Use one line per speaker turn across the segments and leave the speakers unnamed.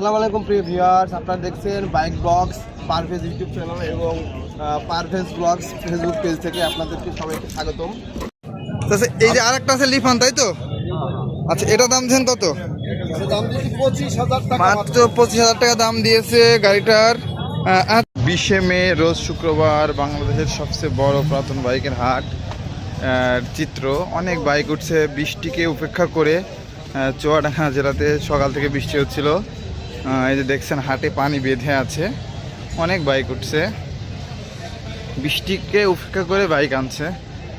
আসসালামু আলাইকুম প্রিয় ভিউয়ার্স। আপনারা দেখছেন bike vlogs Parvez YouTube channel এবং পারভেজ ব্লগস ফেসবুক পেজ থেকে আপনাদেরকে সবাইকে স্বাগতম।
আচ্ছা এই যে আরেকটা আছে লিফান তাই তো? আচ্ছা এটা দাম দিয়েছেন কত? মাত্র। পঁচিশ হাজার টাকা দাম দিয়েছে গাড়িটার। বিশে মে রোজ শুক্রবার বাংলাদেশের সবচেয়ে বড় পুরাতন বাইকের হাট চিত্র। অনেক বাইক উঠছে বৃষ্টিকে উপেক্ষা করে চুয়াডাঙ্গা জেলাতে সকাল থেকে বৃষ্টি হচ্ছিল। এই যে দেখছেন, হাটে পানি বেঁধে আছে। অনেক বাইক উঠছে। বৃষ্টিকে উপেক্ষা করে বাইক আনছে,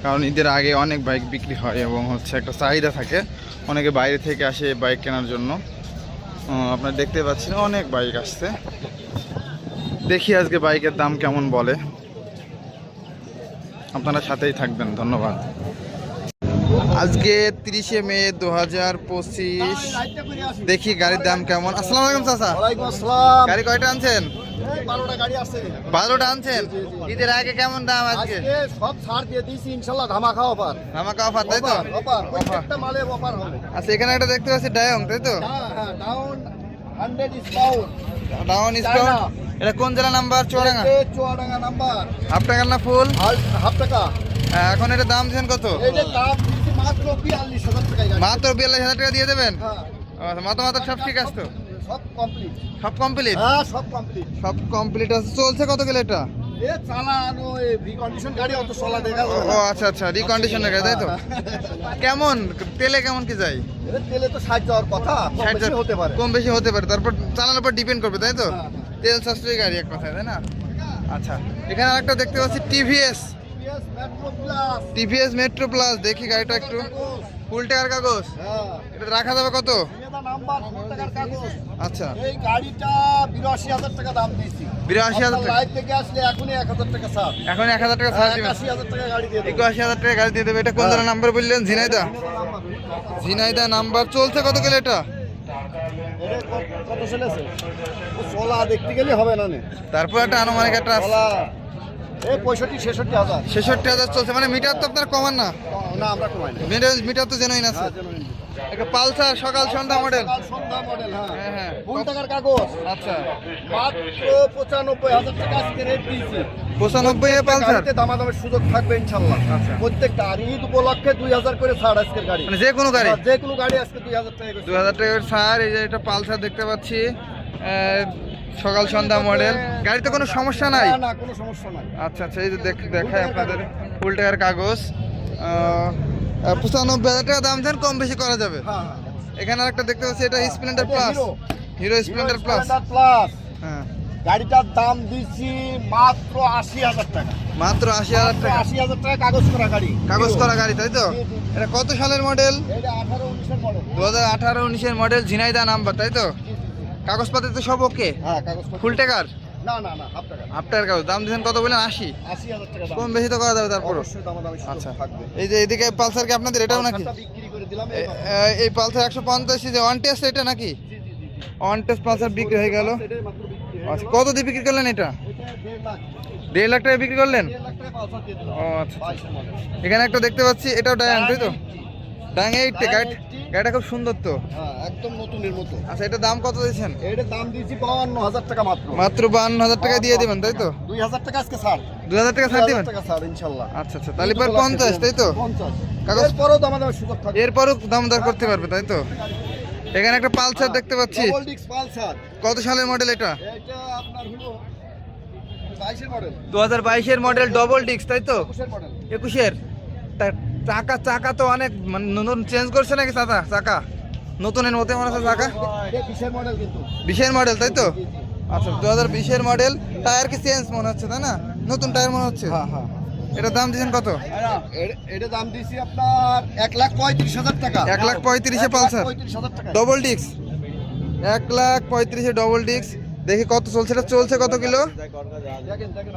কারণ ঈদের আগে অনেক বাইক বিক্রি হয় এবং হচ্ছে একটা চাহিদা থাকে। অনেকে বাইরে থেকে আসে বাইক কেনার জন্য। আপনারা দেখতে পাচ্ছেন, অনেক বাইক আসছে। দেখি আজকে বাইকের দাম কেমন বলে। আপনারা সাথেই থাকবেন, ধন্যবাদ। আজকে তিরিশে মে দু হাজার পঁচিশ। দেখি গাড়ির দাম কেমন। আসসালামু আলাইকুম চাচা। গাড়ি কয়টা আনছেন?
বারোটা
ঈদের আগে কেমন দাম আজকে?
সব ছাড় দিয়ে দিয়েছি ইনশাল্লাহ ধামাকা অফার।
আমাকে অফার তাই তো?
Offer offer. প্রত্যেকটা মালের অফার হবে।
আচ্ছা এখানে একটা দেখতে পাচ্ছি ডায়ং তাই তো?
হ্যাঁ হ্যাঁ ডাউন ডিসকাউন্ট
এটা কোন জেলা number? Chuadanga?
Chuadanga number.
Half না ফুল
হাফ টাকা।
এখন এটা দাম দিচ্ছেন কত?
দাম মাত্র বিয়াল্লিশ হাজার
টাকা দিয়ে দেবেন?
হ্যাঁ।
আচ্ছা, মাথা মাথা সব ঠিক আছে তো?
সব কমপ্লিট
সব কমপ্লিট
হ্যাঁ সব কমপ্লিট
সব কমপ্লিট আছে। চলছে কত গেলে এটা? ও আচ্ছা আচ্ছা গাড়ি তাই তো? কেমন? তেলে কেমন কি যায়?
তেলে তো কথা কম বেশি হতে পারে।
কম বেশি হতে পারে। তারপর চালানোর উপর ডিপেন্ড করবে তাই তো?
হ্যাঁ।
তেল সাশ্রয়ী গাড়ি এক কথায় তাই না? আচ্ছা এখানে আরেকটা দেখতে পাচ্ছি টিভিএস টিভিএস মেট্রো প্লাস দেখি গাড়িটা একটু। ফুল টাকার কাগজ।
হ্যাঁ,
এটা রাখা যাবে কত। আচ্ছা।
এই গাড়িটা বিরাশি হাজার টাকা দাম দিয়েছি।
বিরাশি হাজার টাকা।
থেকে আসলে এখনই এক হাজার টাকা ছাড়।
এখন এক হাজার টাকা ছাড় দিবেন
একাশি হাজার টাকা গাড়ি দিয়ে দেবো।
একাশি হাজার টাকা গাড়ি দিয়ে দেবে। এটা কোন
হ্যাঁ।
নাম্বার বললেন? ঝিনাইদা?
নাম্বার।
ঝিনাইদা নাম্বার। চলছে কত গেলে এটা?
এটা কত- কত চলেছে? চলা দেখতে গেলে হবে না
তারপর একটা আনুমানিক একটা
পঁয়ষট্টি ছেষট্টি হাজার।
ছেষট্টি হাজার চলছে। মানে মিটার তো আপনার কমান না?
না আমরা কমাই না।
মিটার মিটার তো জেনুইন আছে।
হ্যাঁ,
একটা পালসার সকাল সন্ধ্যা মডেল
সন্ধ্যা মডেল হ্যাঁ।
হ্যাঁ, হ্যাঁ।
ফুল টাকার কাগজ।
আচ্ছা।
মাত্র পঁচানব্বই হাজার টাকা আজকে রেট দিয়েছি।
পঁচানব্বই পালসার?
দামাদামের সুযোগ থাকবে ইনশাল্লাহ।
আচ্ছা।
প্রত্যেকটা আর ঈদ উপলক্ষে দুই হাজার করে ছাড় আজকের গাড়ি।
মানে যে কোনো গাড়ি?
আর যে কোনো গাড়ি আজকে দুই হাজার টাকা
হাজার সার এই যে এটা পালসার দেখতে পাচ্ছি। সকাল সন্ধ্যা মডেল গাড়িতে কোনো সমস্যা নাই?
না, কোনো সমস্যা নাই।
আচ্ছা আচ্ছা এই যে দেখ দেখায় আপনাদের। ফুল টাকার কাগজ। পঁচানব্বই হাজার টাকা দাম দেন কম বেশি করা যাবে।
হ্যাঁ হ্যাঁ
এখানে আরেকটা দেখতে পাচ্ছি এটা Splendor plus
Hero.
Splendor plus
plus
হ্যাঁ।
গাড়িটার দাম দিচ্ছি মাত্র আশি হাজার টাকা।
মাত্র আশি হাজার টাকা।
আশি হাজার টাকা কাগজ করা গাড়ি।
কাগজ করা গাড়ি তাই তো। এটা কত সালের মডেল দু হাজার আঠারো উনিশের মডেল ঝিনাইদা নাম্বার তাই তো? কাগজপাতি তো সব ওকে
হ্যাঁ কাগজ
ফুল টাকার?
না না না হাফ টাকা
আপনার কাগজ। দাম দিচ্ছেন কত বলেন আশি।
আশি হাজার টাকা
কম বেশি তো করা যাবে তারপর আচ্ছা। এই যে এদিকে পালসার কি আপনাদের এটাও নাকি? এই পালসার। একশো পঞ্চাশ যে ওয়ান টেস্ট এটা নাকি? ওয়ান টেস্ট পালসার বিক্রি হয়ে গেল। আচ্ছা কত দিয়ে বিক্রি করলেন এটা?
দেড় লাখ।
টাকা বিক্রি করলেন? ও আচ্ছা আচ্ছা। এখানে একটা দেখতে পাচ্ছি এটাও ডায়ান তাই তো? ডায়াং
Dying 80
গাড়িটা খুব সুন্দর তো?
হ্যাঁ একদম নতুনের মতো।
আচ্ছা এটা দাম কত দিয়েছেন?
এটার দাম দিয়েছি বাউান্ন হাজার টাকা মাত্র।
মাত্র বান্ন হাজার টাকা দিয়ে দিবেন তাই তো?
দুই হাজার টাকা আজকে ছাড়।
দু হাজার টাকা
দুই
ছাড় দিবেন
ছাড় ইনশাল্লাহ।
আচ্ছা আচ্ছা তাহলে পর পঞ্চাশ তাই তো?
পঞ্চাশ।
কাগজ-
এরপরেও দামাদামি সুযোগ থাকবে।
এরপরও দাম দর করতে পারবে তাই তো? এখানে একটা পালসার দেখতে পাচ্ছি।
পালসার।
কত সালের মডেল এটা?
এটা আপনার হলো
দু হাজার বাইশের মডেল ডবল ডিস্ক তাই তো?
একুশের
চাকা চাকা তো অনেক মানে নতুন চেঞ্জ করছে নাকি চাকা চাকা? নতুনের মতো মনে হচ্ছে চাকা?
বিশের মডেল কিন্তু
বিশের মডেল তাই তো। আচ্ছা দু হাজার বিশের মডেল টায়ার কি চেঞ্জ মনে হচ্ছে তাই না? নতুন টায়ার মনে হচ্ছে?
হ্যাঁ হ্যাঁ।
এটার দাম দিয়েছেন কত?
এটা দাম দিয়েছি আপনার এক লাখ পঁয়ত্রিশ হাজার টাকা।
এক লাখ পঁয়ত্রিশে পালসার। ডবল ডিস্ক এক লাখ পঁয়ত্রিশে ডবল ডিস্ক দেখি কত চলছে এটা চলছে কত কিলো?
দেখেন দেখেন।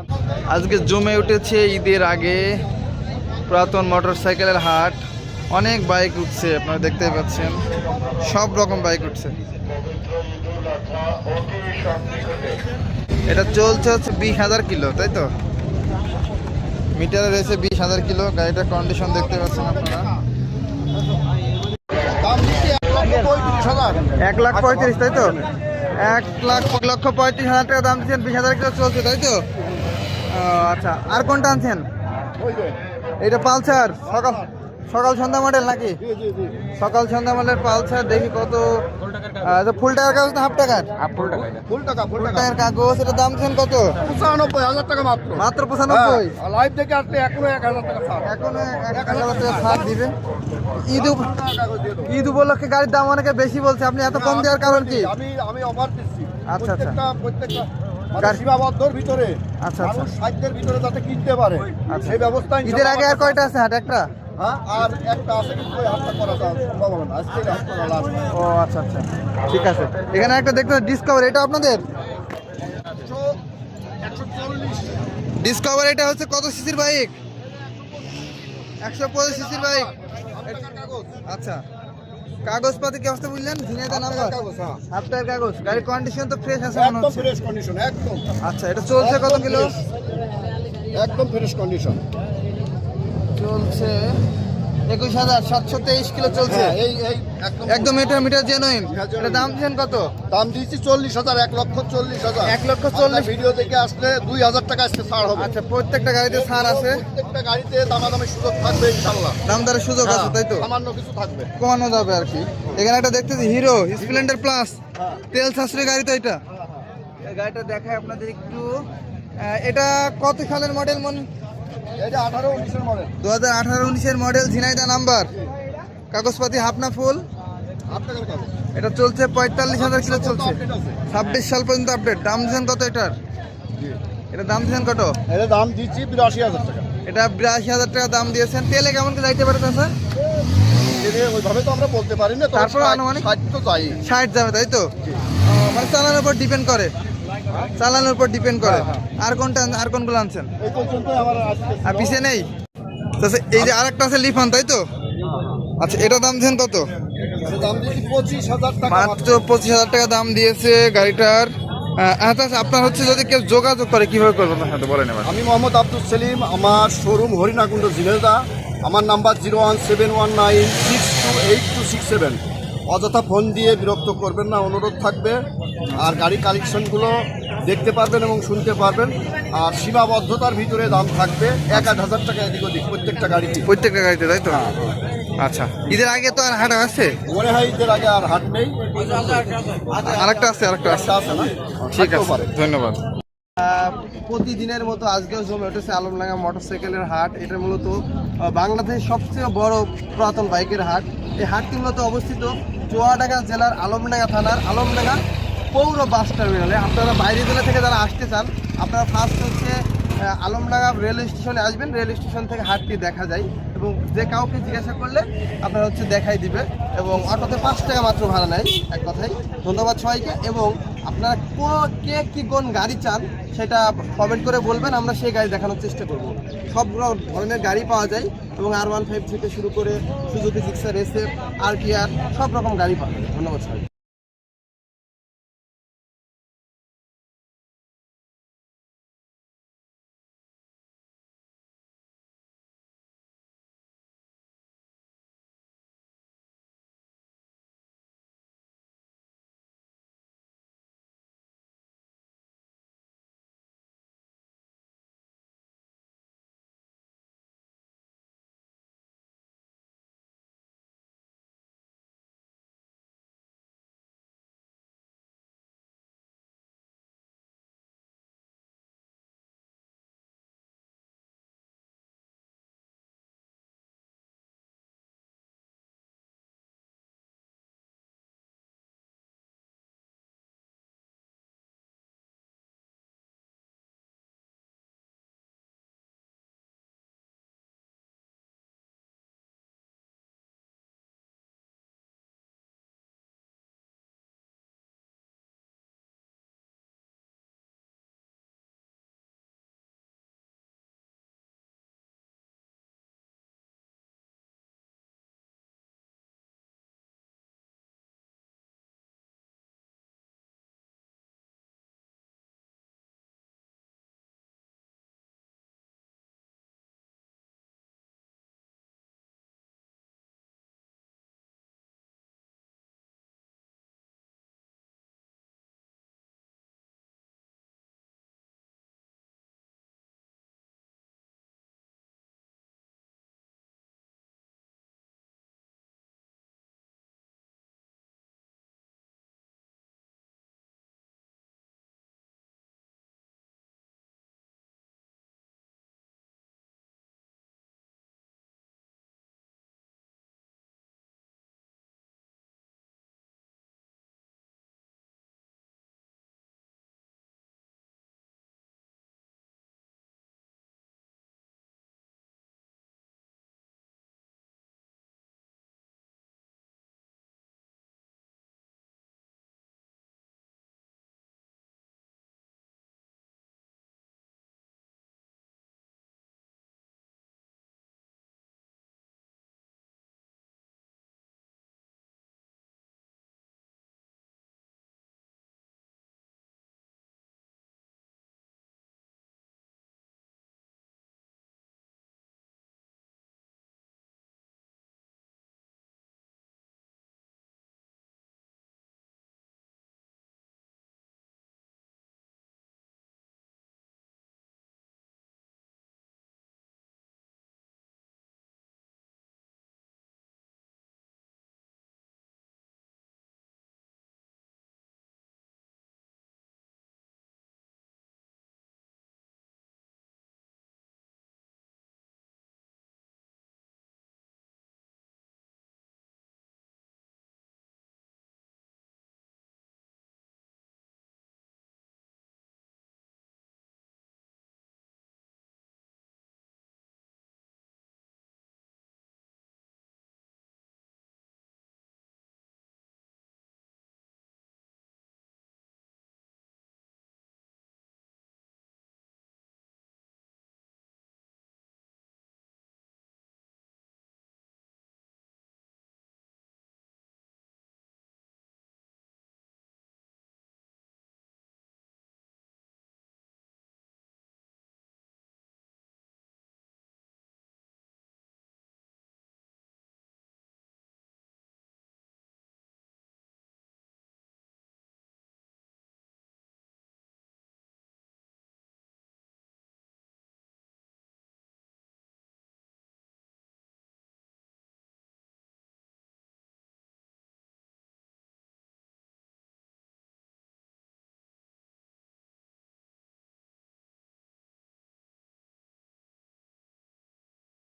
আজকে জমে উঠেছে ঈদের আগে। পুরাতন মোটর সাইকেলের হাট, অনেক বাইক উঠছে, আপনারা দেখতেই পাচ্ছেন। সব রকম বাইক উঠছে। এটা চলছে হচ্ছে বিশ হাজার কিলো, তাই তো? মিটারে রয়েছে বিশ হাজার কিলো, গাড়িটার কন্ডিশন দেখতে পাচ্ছেন আপনারা।
এক
লাখ পঁয়ত্রিশ, তাই তো? এক লাখ লক্ষ পঁয়ত্রিশ হাজার টাকা দাম দিচ্ছেন, বিশ হাজার কিলো চলছে, তাই তো? আচ্ছা আর কোনটা আনছেন? এটা পালসার সকাল সকাল সন্ধ্যা মডেল নাকি? সকাল সন্ধ্যা মডেল পালসার দেখি কত ফুল টাকার কাগজ না হাফ টাকার?
ফুল টাকা ফুল
ফুল টাকার কাগজ এটা দাম দিচ্ছেন কত?
পঁচানব্বই হাজার টাকা মাত্র।
মাত্র পঁচানব্বই?
লাইভ দেখে আসলে এখনও এক হাজার টাকা
এখনও এক হাজার টাকা ছাড়। দিবে। ঈদ। ঈদ উপলক্ষে গাড়ির দাম অনেকে বেশি বলছে আপনি এত কম দেওয়ার কারণ কি?
আমি আমি অফার দিচ্ছি।
আচ্ছা, আচ্ছা।
প্রত্যেকটা সীমাবদ্ধর ভিতরে
আচ্ছা, আচ্ছা।
মানুষ সাধ্যের ভিতরে যাতে কিনতে পারে
আচ্ছা।
সেই ব্যবস্থা
ঈদের আগে আর কয়টা আছে হাট? একটা?
হ্যাঁ আর একটা আছে কিন্তু ওই হাতটা করা যাওয়ার সম্ভাবনা না। আজকে এই হাতটা করা লাগবে
ও আচ্ছা আচ্ছা। ঠিক আছে। এখানে একটা দেখতে ডিসকভার এটা আপনাদের? ডিসকভার এটা হচ্ছে কত সিসির বাইক? একশো পঁচিশ সিসির বাইক। আচ্ছা। কাগজপাতি কি অবস্থা বুঝলেন? ঝিনাইদা নাম্বার
হ্যাঁ।
টায়ার কাগজ। গাড়ির কন্ডিশন তো ফ্রেশ আছে মনে হচ্ছে।
ফ্রেশ কন্ডিশন একদম।
আচ্ছা এটা চলছে কত কিলো?
একদম ফ্রেশ কন্ডিশন
চলছে একুশ হাজার সাতশো তেইশ কিলো চলছে।
হ্যাঁ এই এই একদম
একদম মিটার মিটার জেনুইন
হ্যাঁ,
এটা দাম দিচ্ছেন কত?
দাম দিয়েছি চল্লিশ হাজার এক লক্ষ চল্লিশ হাজার।
এক লক্ষ চল্লিশ।
ভিডিও দেখে আসলে দুই হাজার টাকা আজকে ছাড় হবে।
আচ্ছা প্রত্যেকটা গাড়িতে ছাড় আছে?
প্রত্যেকটা গাড়িতে দামাদামি সুযোগ থাকবে ইনশাল্লাহ
দাম দরের সুযোগ আছে তাই তো?
সামান্য কিছু থাকবে।
কমানো যাবে আর কি। এখানে একটা দেখতেছি হিরো স্প্লেন্ডার প্লাস
হ্যাঁ।
তেল সাশ্রয়ী গাড়ি তো এটা গাড়িটা দেখায় আপনাদের একটু। এটা কত সালের মডেল মন দু হাজার আঠারো উনিশের মডেল ঝিনাইদা নাম্বার কাগজপাতি হাফনা ফুল। এটা চলছে পঁয়তাল্লিশ হাজার কিলো চলছে। ছাব্বিশ সাল পর্যন্ত আপডেট দাম দিচ্ছেন কত এটার? এটা দাম দিচ্ছেন কত?
এটা দাম দিচ্ছি বিরাশি হাজার টাকা।
এটা বিরাশি হাজার টাকা দাম দিয়েছেন। তেলে কেমন কি যাইতে পারে স্যার
ওইভাবে তো আমরা বলতে পারি না
তারপর আনুমানিক?
ষাট তো যাই।
ষাট যাবে তাই তো? মানে চালানোর উপর ডিপেন্ড করে। চালানোর উপর ডিপেন্ড করে। আর কোনটা আর কোনগুলো আনছেন। আর পিছে নেই? এই যে আরেকটা আছে লিফান তাই তো? আচ্ছা এটা দাম দিয়েছেন কত? মাত্র। পঁচিশ হাজার টাকা দাম দিয়েছে গাড়িটার। আচ্ছা আচ্ছা, আপনার হচ্ছে যদি কেউ যোগাযোগ করে কীভাবে করবেন? আপনার সাথে বলেন
আমি মোহাম্মদ আব্দুল সেলিম আমার শোরুম হরিণাকুণ্ড জিনেদা আমার number zero one seven one nine six two eight two six seven. অযথা ফোন দিয়ে বিরক্ত করবেন না অনুরোধ থাকবে। আর গাড়ি কালেকশনগুলো দেখতে পারবেন এবং শুনতে পারবেন। আর সীমাবদ্ধতার ভিতরে দাম থাকবে এক আট হাজার টাকা এদিক ওদিক প্রত্যেকটা গাড়িতে
প্রত্যেকটা গাড়িতে তাই তো? আচ্ছা ঈদের আগে তো আর হাট আছে?
মনে হয় ঈদের আগে আর হাট নেই।
আরেকটা আছে আরেকটা আছে।
না?
ঠিক আছে ধন্যবাদ।
প্রতিদিনের মতো আজকেও জমে উঠেছে আলমডাঙ্গা মোটরসাইকেলের হাট। এটা মূলত বাংলাদেশের সবচেয়ে বড় পুরাতন বাইকের হাট। এই হাটটি মূলত অবস্থিত চুয়াডাঙ্গা জেলার আলমডাঙ্গা থানার আলমডাঙ্গা পৌর বাস টার্মিনালে। আপনারা বাইরে জেলা থেকে যারা আসতে চান, আপনারা ফার্স্ট হচ্ছে আলমডাঙ্গা রেল স্টেশনে আসবেন। রেল স্টেশন থেকে হাটটি দেখা যায় এবং যে কাউকে জিজ্ঞাসা করলে আপনারা হচ্ছে দেখাই দিবে এবং অটোতে পাঁচ টাকা মাত্র ভাড়া নেয়, এক কথায়। ধন্যবাদ সবাইকে এবং আপনারা কে, কি কোন গাড়ি চান সেটা কমেন্ট করে বলবেন, আমরা সেই গাড়ি দেখানোর চেষ্টা করব। সব ধরনের গাড়ি পাওয়া যায় এবং আর ওয়ান ফাইভ থেকে শুরু করে Suzuki Gixxer SF R T R সব রকম গাড়ি পাওয়া যায়। ধন্যবাদ সবাই